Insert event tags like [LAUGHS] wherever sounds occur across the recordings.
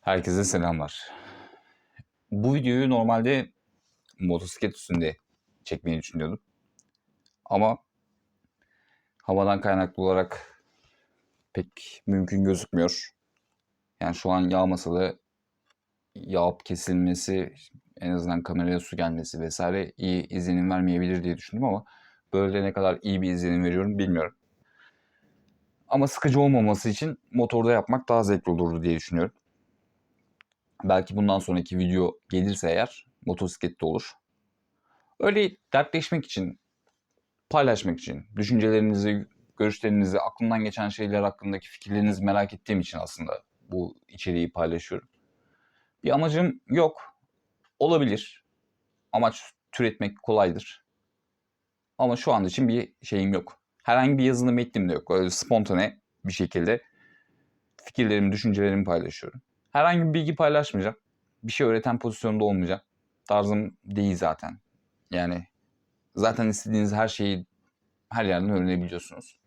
Herkese selamlar. Bu videoyu normalde motosiklet üstünde çekmeyi düşünüyordum. Ama havadan kaynaklı olarak pek mümkün gözükmüyor. Yani şu an yağmasa da yağıp kesilmesi, en azından kameraya su gelmesi vesaire iyi izlenim vermeyebilir diye düşündüm ama böyle ne kadar iyi bir izlenim veriyorum bilmiyorum. Ama sıkıcı olmaması için motorda yapmak daha zevkli olurdu diye düşünüyorum. Belki bundan sonraki video gelirse eğer motosiklette olur. Öyle dertleşmek için, paylaşmak için, düşüncelerinizi, görüşlerinizi, aklımdan geçen şeyler hakkındaki fikirlerinizi merak ettiğim için aslında bu içeriği paylaşıyorum. Bir amacım yok. Olabilir. Amaç türetmek kolaydır. Ama şu an için bir şeyim yok. Herhangi bir yazılı metnim de yok. Öyle spontane bir şekilde fikirlerimi, düşüncelerimi paylaşıyorum. Herhangi bir bilgi paylaşmayacağım. Bir şey öğreten pozisyonda olmayacağım. Tarzım değil zaten. Yani zaten istediğiniz her şeyi her yerden öğrenebiliyorsunuz.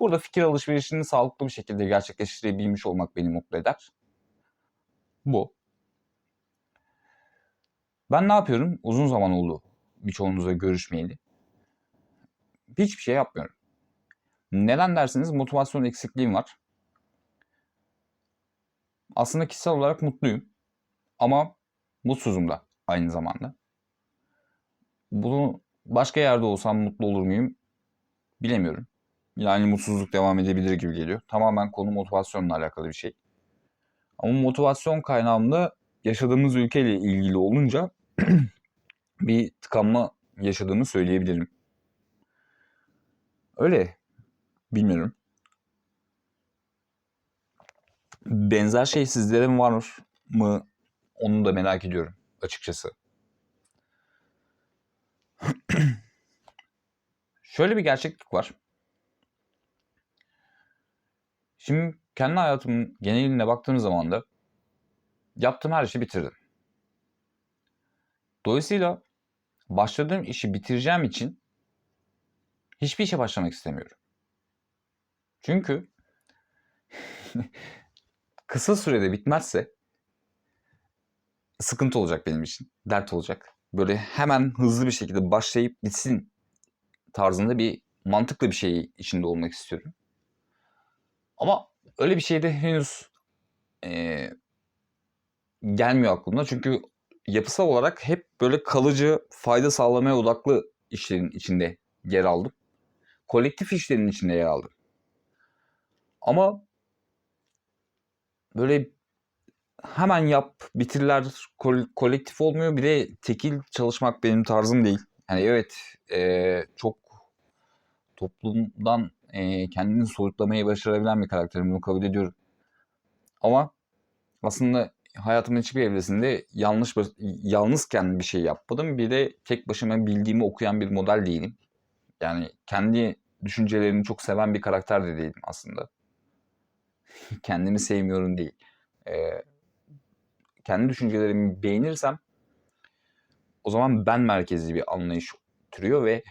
Burada fikir alışverişini sağlıklı bir şekilde gerçekleştirebilmiş olmak beni mutlu eder. Bu. Ben ne yapıyorum? Uzun zaman oldu birçoğunuzla görüşmeyeli. Hiçbir şey yapmıyorum. Neden derseniz motivasyon eksikliğim var. Aslında kişisel olarak mutluyum. Ama mutsuzum da aynı zamanda. Bunu başka yerde olsam mutlu olur muyum? Bilemiyorum. Yani mutsuzluk devam edebilir gibi geliyor. Tamamen konu motivasyonla alakalı bir şey. Ama motivasyon kaynağım da yaşadığımız ülkeyle ilgili olunca [CLEARS THROAT] bir tıkanma yaşadığımı söyleyebilirim. Öyle. Bilmiyorum. Benzer şey sizlere mi var mı? Onu da merak ediyorum açıkçası. [CLEARS THROAT] Şöyle bir gerçeklik var. Şimdi kendi hayatımın geneline baktığım zaman da yaptığım her işi bitirdim. Dolayısıyla başladığım işi bitireceğim için hiçbir işe başlamak istemiyorum. Çünkü [LAUGHS] kısa sürede bitmezse sıkıntı olacak benim için. Dert olacak. Böyle hemen hızlı bir şekilde başlayıp bitsin tarzında bir mantıklı bir şey içinde olmak istiyorum. Ama öyle bir şey de henüz e, gelmiyor aklımda. Çünkü yapısal olarak hep böyle kalıcı fayda sağlamaya odaklı işlerin içinde yer aldım. Kolektif işlerin içinde yer aldım. Ama böyle hemen yap, bitirler kol- kolektif olmuyor. Bir de tekil çalışmak benim tarzım değil. Yani evet e, çok toplumdan e, kendini soyutlamayı başarabilen bir karakterim. Bunu kabul ediyorum. Ama aslında hayatımın hiçbir evresinde yanlış yalnızken bir şey yapmadım. Bir de tek başıma bildiğimi okuyan bir model değilim. Yani kendi düşüncelerini çok seven bir karakter de değilim aslında. [LAUGHS] Kendimi sevmiyorum değil. Ee, kendi düşüncelerimi beğenirsem o zaman ben merkezli bir anlayış türüyor ve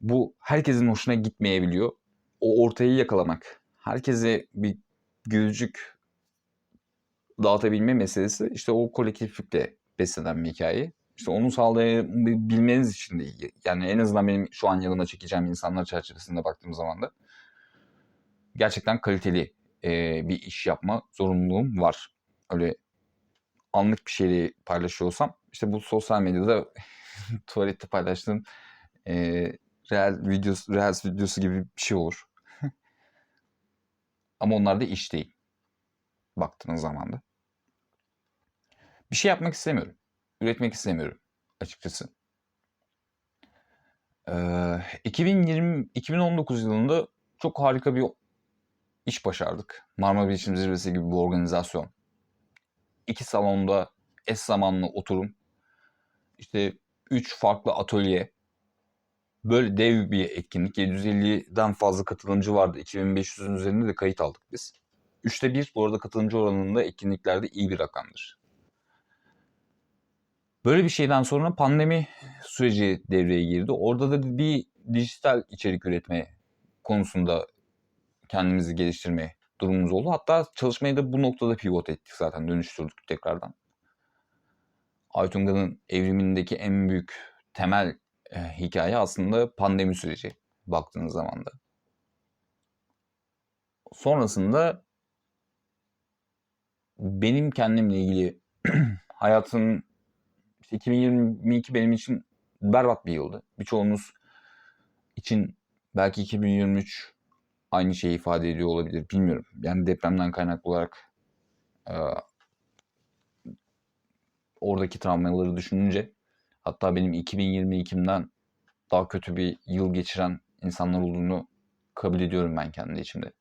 bu herkesin hoşuna gitmeyebiliyor. O ortayı yakalamak, herkese bir gülücük dağıtabilme meselesi işte o kolektiflikle beslenen bir hikaye. İşte onu sağlayabilmeniz için de yani en azından benim şu an yanıma çekeceğim insanlar çerçevesinde baktığım zaman da gerçekten kaliteli e, bir iş yapma zorunluluğum var. Öyle anlık bir şeyi paylaşıyorsam işte bu sosyal medyada [LAUGHS] tuvalette paylaştığım e, real videosu, reels videosu gibi bir şey olur. [LAUGHS] Ama onlar da iş değil. Baktığınız zaman da. Bir şey yapmak istemiyorum. Üretmek istemiyorum açıkçası. Ee, 2020 2019 yılında çok harika bir iş başardık. Marmara Bilişim Zirvesi gibi bir organizasyon. İki salonda eş zamanlı oturum. İşte üç farklı atölye. Böyle dev bir etkinlik. 750'den fazla katılımcı vardı. 2500'ün üzerinde de kayıt aldık biz. Üçte bir bu arada katılımcı oranında etkinliklerde iyi bir rakamdır. Böyle bir şeyden sonra pandemi süreci devreye girdi. Orada da bir dijital içerik üretme konusunda kendimizi geliştirmeye durumumuz oldu. Hatta çalışmayı da bu noktada pivot ettik zaten. Dönüştürdük tekrardan. Aytunga'nın evrimindeki en büyük temel e, hikaye aslında pandemi süreci baktığınız zaman da. Sonrasında benim kendimle ilgili [CLEARS THROAT] hayatın işte 2022 benim için berbat bir yıldı. Birçoğunuz için belki 2023 aynı şeyi ifade ediyor olabilir. Bilmiyorum. Yani depremden kaynaklı olarak e, oradaki travmaları düşününce hatta benim 2022'den daha kötü bir yıl geçiren insanlar olduğunu kabul ediyorum ben kendi içimde.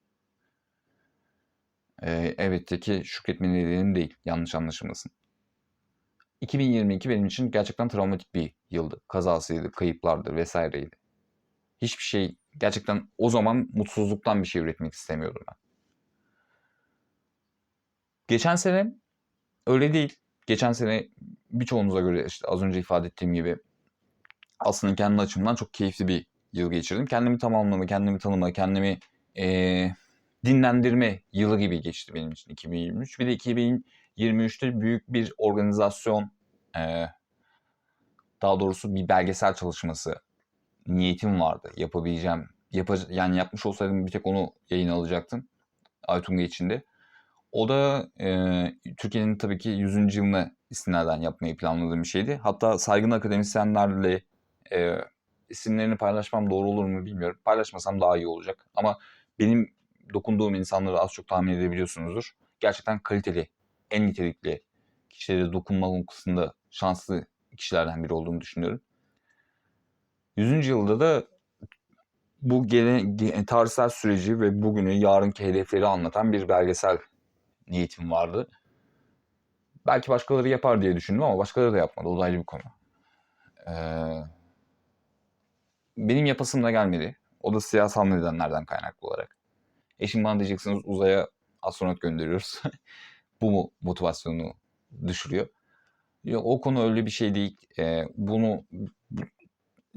Ee, elbette ki şükretmeli dediğim değil. Yanlış anlaşılmasın. 2022 benim için gerçekten travmatik bir yıldı. Kazasıydı, kayıplardı vesaireydi. Hiçbir şey gerçekten o zaman mutsuzluktan bir şey üretmek istemiyordum ben. Geçen sene öyle değil. Geçen sene birçoğunuza göre işte az önce ifade ettiğim gibi aslında kendi açımdan çok keyifli bir yıl geçirdim. Kendimi tamamlama, kendimi tanıma, kendimi ee, dinlendirme yılı gibi geçti benim için 2023. Bir de 2023'te büyük bir organizasyon, ee, daha doğrusu bir belgesel çalışması niyetim vardı. Yapabileceğim, yapa, yani yapmış olsaydım bir tek onu yayın alacaktım. Aytunga içinde. O da e, Türkiye'nin tabii ki 100. yılını istinaden yapmayı planladığım bir şeydi. Hatta saygın akademisyenlerle e, isimlerini paylaşmam doğru olur mu bilmiyorum. Paylaşmasam daha iyi olacak. Ama benim dokunduğum insanları az çok tahmin edebiliyorsunuzdur. Gerçekten kaliteli, en nitelikli kişilere dokunma noktasında şanslı kişilerden biri olduğumu düşünüyorum. 100. yılda da bu gene, tarihsel süreci ve bugünü, yarınki hedefleri anlatan bir belgesel niyetim vardı. Belki başkaları yapar diye düşündüm ama başkaları da yapmadı. O da ayrı bir konu. Ee, benim yapasım da gelmedi. O da siyasal nedenlerden kaynaklı olarak. Eşim bana diyeceksiniz uzaya astronot gönderiyoruz. [LAUGHS] Bu mu motivasyonu düşürüyor? Yok o konu öyle bir şey değil. Ee, bunu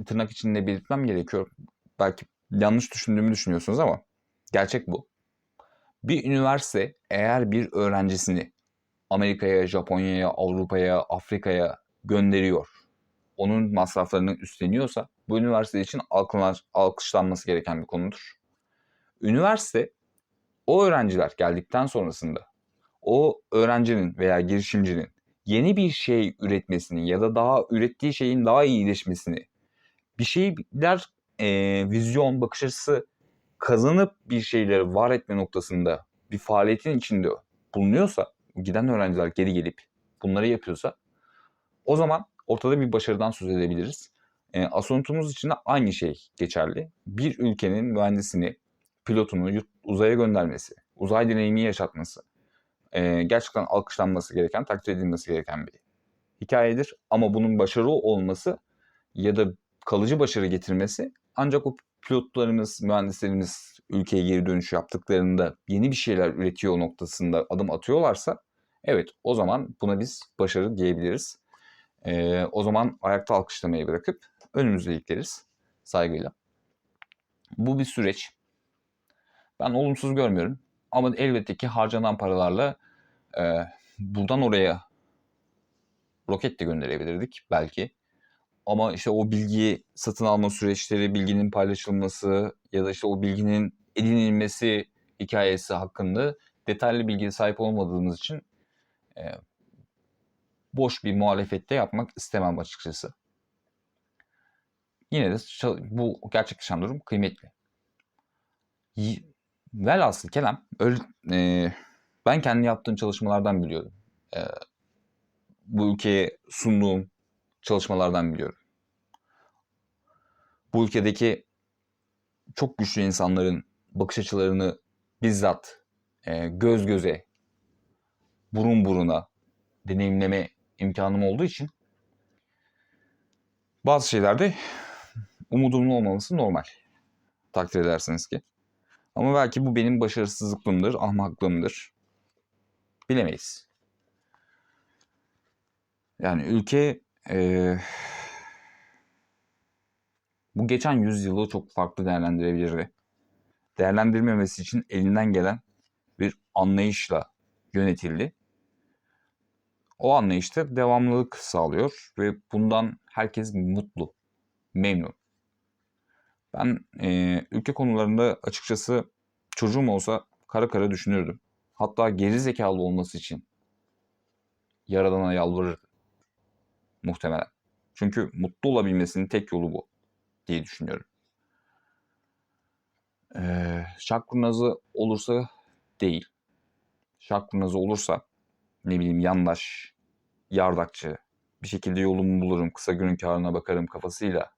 tırnak içinde belirtmem gerekiyor. Belki yanlış düşündüğümü düşünüyorsunuz ama gerçek bu. Bir üniversite eğer bir öğrencisini Amerika'ya, Japonya'ya, Avrupa'ya, Afrika'ya gönderiyor, onun masraflarını üstleniyorsa bu üniversite için alkışlanması gereken bir konudur. Üniversite o öğrenciler geldikten sonrasında o öğrencinin veya girişimcinin yeni bir şey üretmesini ya da daha ürettiği şeyin daha iyileşmesini bir şeyler e, vizyon, bakış açısı kazanıp bir şeyleri var etme noktasında bir faaliyetin içinde bulunuyorsa, giden öğrenciler geri gelip bunları yapıyorsa o zaman ortada bir başarıdan söz edebiliriz. E, Asuntumuz için de aynı şey geçerli. Bir ülkenin mühendisini, pilotunu uzaya göndermesi, uzay deneyimi yaşatması e, gerçekten alkışlanması gereken, takdir edilmesi gereken bir hikayedir. Ama bunun başarılı olması ya da kalıcı başarı getirmesi ancak o pilotlarımız, mühendislerimiz ülkeye geri dönüş yaptıklarında yeni bir şeyler üretiyor noktasında adım atıyorlarsa evet o zaman buna biz başarı diyebiliriz. Ee, o zaman ayakta alkışlamayı bırakıp önümüzde ikleriz saygıyla. Bu bir süreç. Ben olumsuz görmüyorum. Ama elbette ki harcanan paralarla e, buradan oraya roket de gönderebilirdik belki. Ama işte o bilgiyi satın alma süreçleri, bilginin paylaşılması ya da işte o bilginin edinilmesi hikayesi hakkında detaylı bilgiye sahip olmadığımız için e, boş bir muhalefette yapmak istemem açıkçası. Yine de bu gerçekleşen durum kıymetli. Velhasıl kelam öyle, e, ben kendi yaptığım çalışmalardan biliyorum. E, bu ülkeye sunduğum çalışmalardan biliyorum. Bu ülkedeki çok güçlü insanların bakış açılarını bizzat e, göz göze, burun buruna deneyimleme imkanım olduğu için bazı şeylerde umudumun olmaması normal. Takdir edersiniz ki. Ama belki bu benim başarısızlıklığımdır, ahmaklığımdır. Bilemeyiz. Yani ülke e, bu geçen yüzyılı çok farklı değerlendirebilirdi. Değerlendirmemesi için elinden gelen bir anlayışla yönetildi. O anlayışta devamlılık sağlıyor ve bundan herkes mutlu, memnun. Ben e, ülke konularında açıkçası çocuğum olsa kara kara düşünürdüm. Hatta geri zekalı olması için Yaradan'a yalvarırdım. Muhtemelen. Çünkü mutlu olabilmesinin tek yolu bu diye düşünüyorum. Ee, kurnazı olursa değil. Kurnazı olursa ne bileyim yandaş, yardakçı, bir şekilde yolumu bulurum, kısa günün karına bakarım kafasıyla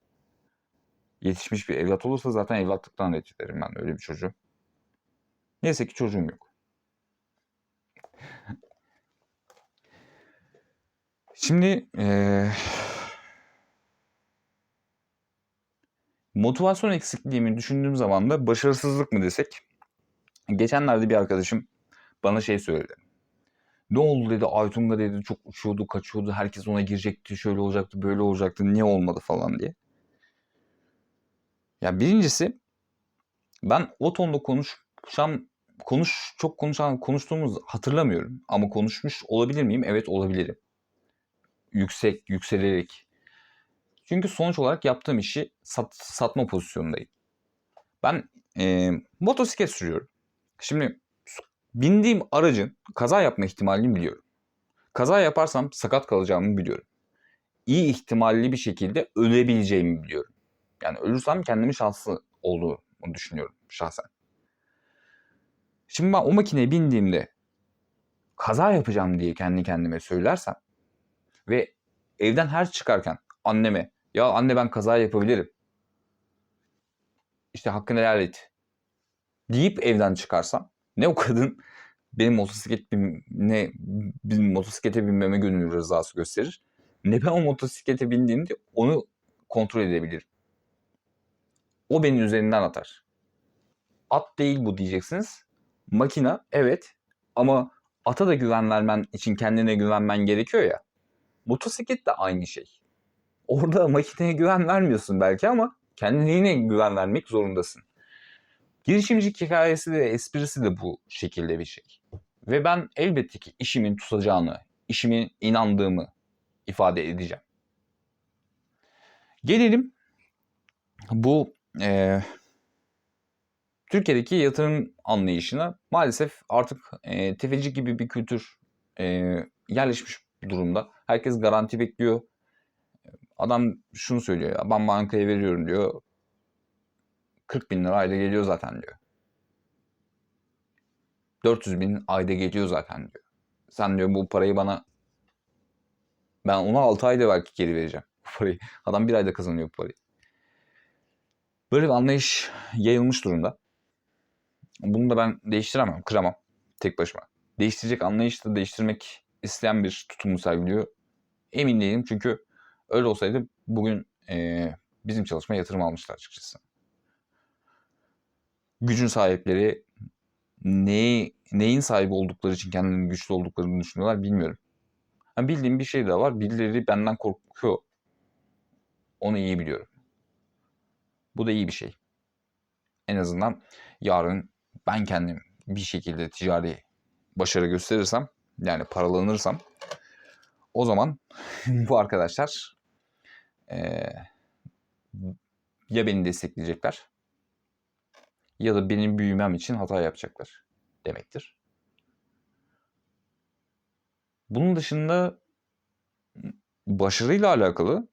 yetişmiş bir evlat olursa zaten evlatlıktan ret ederim ben öyle bir çocuğu. Neyse ki çocuğum yok. Şimdi eee motivasyon eksikliğimi düşündüğüm zaman da başarısızlık mı desek? Geçenlerde bir arkadaşım bana şey söyledi. Ne oldu dedi Aytunga dedi çok uçuyordu kaçıyordu herkes ona girecekti şöyle olacaktı böyle olacaktı niye olmadı falan diye. Ya birincisi ben o tonda konuşsam konuş çok konuşan konuştuğumuz hatırlamıyorum ama konuşmuş olabilir miyim? Evet olabilirim. Yüksek yükselerek. Çünkü sonuç olarak yaptığım işi sat, satma pozisyondayım. Ben e, motosiklet sürüyorum. Şimdi bindiğim aracın kaza yapma ihtimalini biliyorum. Kaza yaparsam sakat kalacağımı biliyorum. İyi ihtimalli bir şekilde ölebileceğimi biliyorum. Yani ölürsem kendimi şanslı olduğumu düşünüyorum şahsen. Şimdi ben o makineye bindiğimde kaza yapacağım diye kendi kendime söylersem ve evden her çıkarken anneme ya anne ben kaza yapabilirim. İşte hakkını helal et. Deyip evden çıkarsam ne o kadın [LAUGHS] benim motosiklet bin, ne bir motosiklete binmeme gönül rızası gösterir. Ne ben o motosiklete bindiğimde onu kontrol edebilirim. O benim üzerinden atar. At değil bu diyeceksiniz. Makina evet ama ata da güven vermen için kendine güvenmen gerekiyor ya. Motosiklet de aynı şey. Orada makineye güven vermiyorsun belki ama kendine güven vermek zorundasın. Girişimcilik hikayesi de esprisi de bu şekilde bir şey. Ve ben elbette ki işimin tutacağını, işimin inandığımı ifade edeceğim. Gelelim bu e, Türkiye'deki yatırım anlayışına maalesef artık e, tefeci gibi bir kültür e, yerleşmiş durumda. Herkes garanti bekliyor. Adam şunu söylüyor ya ben bankaya veriyorum diyor. 40 bin lira ayda geliyor zaten diyor. 400 bin ayda geliyor zaten diyor. Sen diyor bu parayı bana ben ona 6 ayda belki geri vereceğim bu parayı. Adam bir ayda kazanıyor bu parayı. Böyle bir anlayış yayılmış durumda. Bunu da ben değiştiremem, kıramam tek başıma. Değiştirecek anlayışı da değiştirmek isteyen bir tutumu sergiliyor. Emin değilim çünkü öyle olsaydı bugün e, bizim çalışma yatırım almışlar açıkçası. Gücün sahipleri neyi, neyin sahibi oldukları için kendilerinin güçlü olduklarını düşünüyorlar bilmiyorum. Ha, bildiğim bir şey de var. Birileri benden korkuyor. Onu iyi biliyorum. Bu da iyi bir şey. En azından yarın ben kendim bir şekilde ticari başarı gösterirsem yani paralanırsam o zaman [LAUGHS] bu arkadaşlar e, ya beni destekleyecekler ya da benim büyümem için hata yapacaklar demektir. Bunun dışında başarıyla alakalı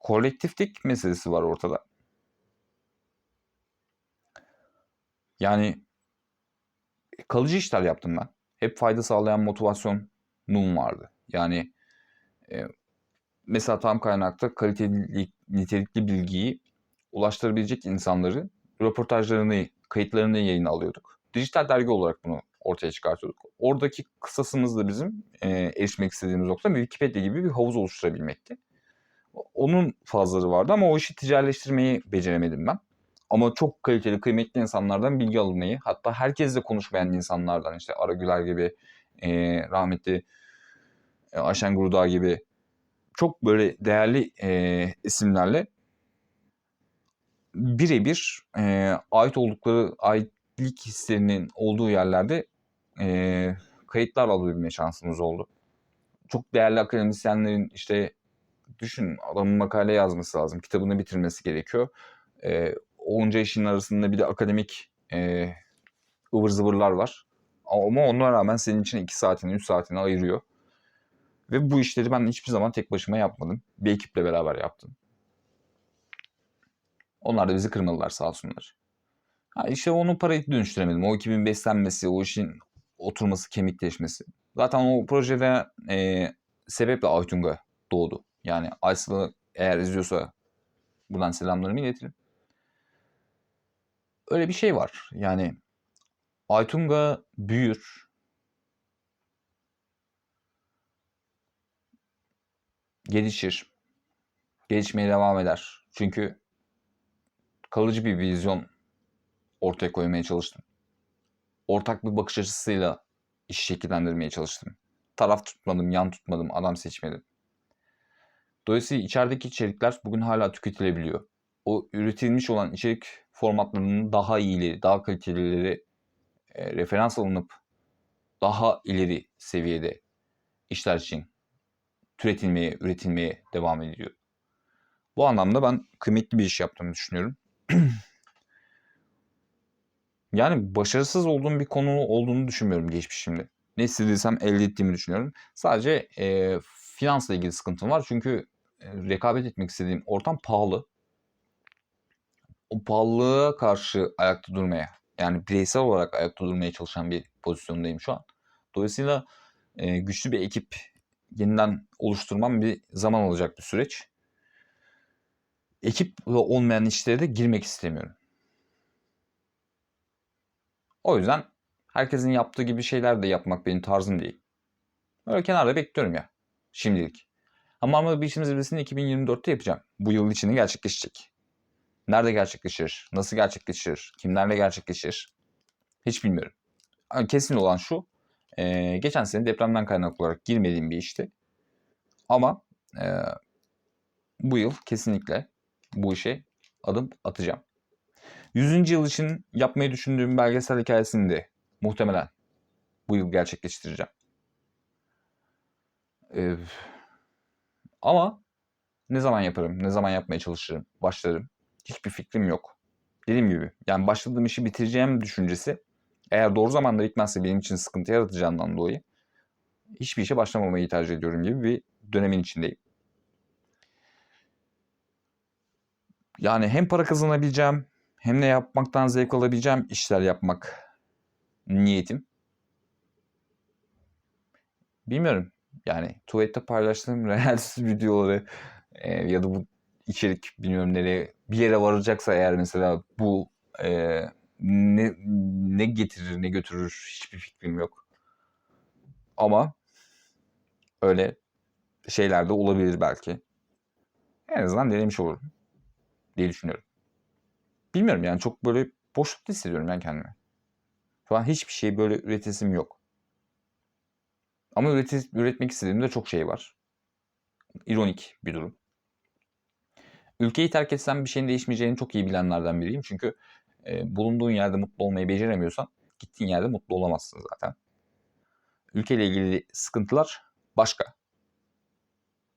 kolektiflik meselesi var ortada. Yani kalıcı işler yaptım ben. Hep fayda sağlayan motivasyonum vardı. Yani e, mesela tam kaynakta kaliteli, nitelikli bilgiyi ulaştırabilecek insanları röportajlarını, kayıtlarını yayına alıyorduk. Dijital dergi olarak bunu ortaya çıkartıyorduk. Oradaki kısasımız da bizim e, erişmek istediğimiz nokta Wikipedia gibi bir havuz oluşturabilmekti. Onun fazları vardı ama o işi ticaretleştirmeyi beceremedim ben. Ama çok kaliteli, kıymetli insanlardan bilgi almayı, hatta herkesle konuşmayan insanlardan işte Ara Güler gibi, e, rahmetli Ayşen Gurdağ gibi çok böyle değerli e, isimlerle birebir e, ait oldukları, ait lig hislerinin olduğu yerlerde eee, kayıtlar alabilme şansımız oldu. Çok değerli akademisyenlerin işte düşün adamın makale yazması lazım. Kitabını bitirmesi gerekiyor. Eee onca işin arasında bir de akademik eee ıvır zıvırlar var. Ama ona rağmen senin için 2 saatini 3 saatini ayırıyor. Ve bu işleri ben hiçbir zaman tek başıma yapmadım. Bir ekiple beraber yaptım. Onlar da bizi kırmadılar sağ olsunlar. Ha işte onu parayı dönüştüremedim. O ekibin beslenmesi, o işin oturması, kemikleşmesi. Zaten o projede e, sebeple Aytunga doğdu. Yani Aysal'ı eğer izliyorsa buradan selamlarımı iletirim. Öyle bir şey var. Yani Aytunga büyür. Gelişir. Gelişmeye devam eder. Çünkü kalıcı bir vizyon ortaya koymaya çalıştım. Ortak bir bakış açısıyla işi şekillendirmeye çalıştım. Taraf tutmadım, yan tutmadım, adam seçmedim. Dolayısıyla içerideki içerikler bugün hala tüketilebiliyor. O üretilmiş olan içerik formatlarının daha iyileri, daha kalitelileri e, referans alınıp daha ileri seviyede işler için türetilmeye, üretilmeye devam ediliyor. Bu anlamda ben kıymetli bir iş yaptığımı düşünüyorum. [CLEARS THROAT] yani başarısız olduğum bir konu olduğunu düşünmüyorum geçmişimde. Ne istediysem elde ettiğimi düşünüyorum. Sadece e, finansla ilgili sıkıntım var. Çünkü e, rekabet etmek istediğim ortam pahalı. O pahalılığa karşı ayakta durmaya, yani bireysel olarak ayakta durmaya çalışan bir pozisyondayım şu an. Dolayısıyla e, güçlü bir ekip yeniden oluşturmam bir zaman alacak bir süreç. Ekip olmayan işlere de girmek istemiyorum. O yüzden herkesin yaptığı gibi şeyler de yapmak benim tarzım değil. Böyle kenarda bekliyorum ya şimdilik. Ama Marmara Bilişim Zirvesi'ni 2024'te yapacağım. Bu yıl içinde gerçekleşecek. Nerede gerçekleşir? Nasıl gerçekleşir? Kimlerle gerçekleşir? Hiç bilmiyorum. Kesin olan şu. E, geçen sene depremden kaynaklı olarak girmediğim bir işti. Ama e, bu yıl kesinlikle bu işe adım atacağım. 100. yıl için yapmayı düşündüğüm belgesel hikayesini de muhtemelen bu yıl gerçekleştireceğim. Ee, ama ne zaman yaparım, ne zaman yapmaya çalışırım, başlarım hiçbir fikrim yok. Dediğim gibi yani başladığım işi bitireceğim düşüncesi eğer doğru zamanda bitmezse benim için sıkıntı yaratacağından dolayı hiçbir işe başlamamayı tercih ediyorum gibi bir dönemin içindeyim. Yani hem para kazanabileceğim hem de yapmaktan zevk alabileceğim işler yapmak niyetim. Bilmiyorum. Yani tuvalette paylaştığım [LAUGHS] reels videoları e, ya da bu içerik bilmiyorum nereye bir yere varacaksa eğer mesela bu e, ne ne getirir ne götürür hiçbir fikrim yok. Ama öyle şeyler de olabilir belki. En azından denemiş olurum diye düşünüyorum. Bilmiyorum yani çok böyle boşlukta hissediyorum ben kendimi. Şu an hiçbir şey böyle üretesim yok. Ama üret üretmek istediğimde çok şey var. İronik bir durum. Ülkeyi terk etsem bir şeyin değişmeyeceğini çok iyi bilenlerden biriyim. Çünkü e, bulunduğun yerde mutlu olmayı beceremiyorsan gittiğin yerde mutlu olamazsın zaten. Ülkeyle ilgili sıkıntılar başka.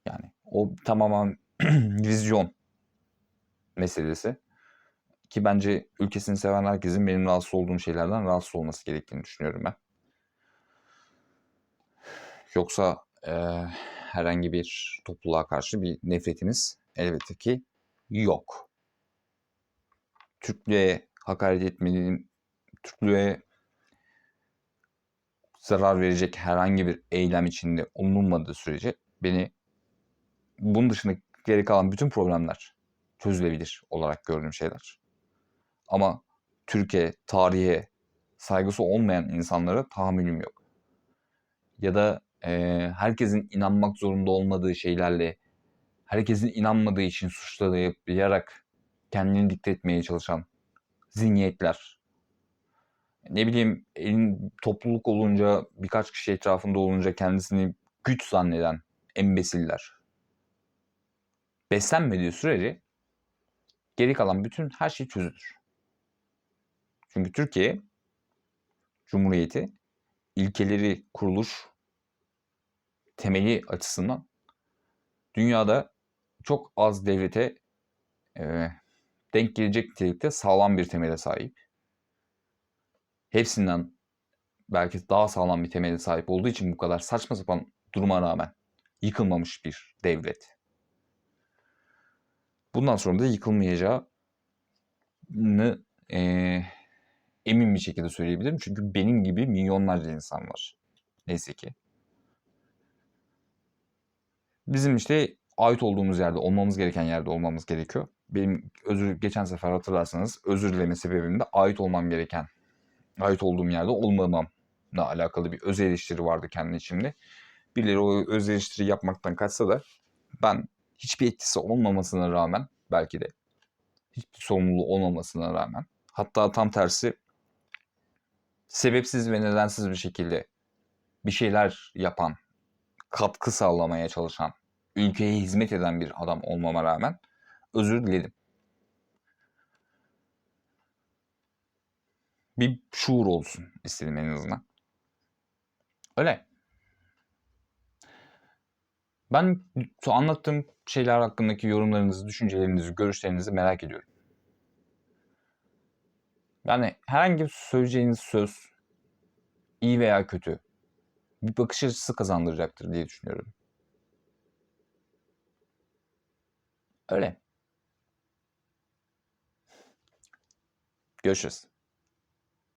Yani o tamamen [CLEARS THROAT] vizyon meselesi. Ki bence ülkesini seven herkesin benim rahatsız olduğum şeylerden rahatsız olması gerektiğini düşünüyorum ben. Yoksa e, herhangi bir topluluğa karşı bir nefretimiz elbette ki yok. Türklüğe hakaret etmediğim, Türklüğe zarar verecek herhangi bir eylem içinde olunmadığı sürece beni bunun dışında geri kalan bütün problemler çözülebilir olarak gördüğüm şeyler. Ama Türkiye, tarihe saygısı olmayan insanlara tahammülüm yok. Ya da e, herkesin inanmak zorunda olmadığı şeylerle herkesin inanmadığı için suçlayarak kendini dikte etmeye çalışan zihniyetler. Ne bileyim elin topluluk olunca birkaç kişi etrafında olunca kendisini güç zanneden embesiller. Beslenmediği sürece geri kalan bütün her şey çözülür. Çünkü Türkiye Cumhuriyeti ilkeleri, kuruluş temeli açısından dünyada çok az devlete denk gelecek nitelikte sağlam bir temele sahip. Hepsinden belki daha sağlam bir temele sahip olduğu için bu kadar saçma sapan duruma rağmen yıkılmamış bir devlet. Bundan sonra da yıkılmayacağını e, emin bir şekilde söyleyebilirim. Çünkü benim gibi milyonlarca insan var. Neyse ki. Bizim işte ait olduğumuz yerde, olmamız gereken yerde olmamız gerekiyor. Benim özür geçen sefer hatırlarsanız özür dileme sebebim de ait olmam gereken, ait olduğum yerde olmamamla alakalı bir öz eleştiri vardı kendi içimde. Birileri o öz eleştiri yapmaktan kaçsa da ben hiçbir etkisi olmamasına rağmen belki de hiçbir sorumluluğu olmamasına rağmen hatta tam tersi sebepsiz ve nedensiz bir şekilde bir şeyler yapan, katkı sağlamaya çalışan, ülkeye hizmet eden bir adam olmama rağmen özür diledim. Bir şuur olsun istedim en azından. Öyle. Ben anlattığım şeyler hakkındaki yorumlarınızı, düşüncelerinizi, görüşlerinizi merak ediyorum. Yani herhangi bir söyleyeceğiniz söz iyi veya kötü bir bakış açısı kazandıracaktır diye düşünüyorum. Öyle. Görüşürüz.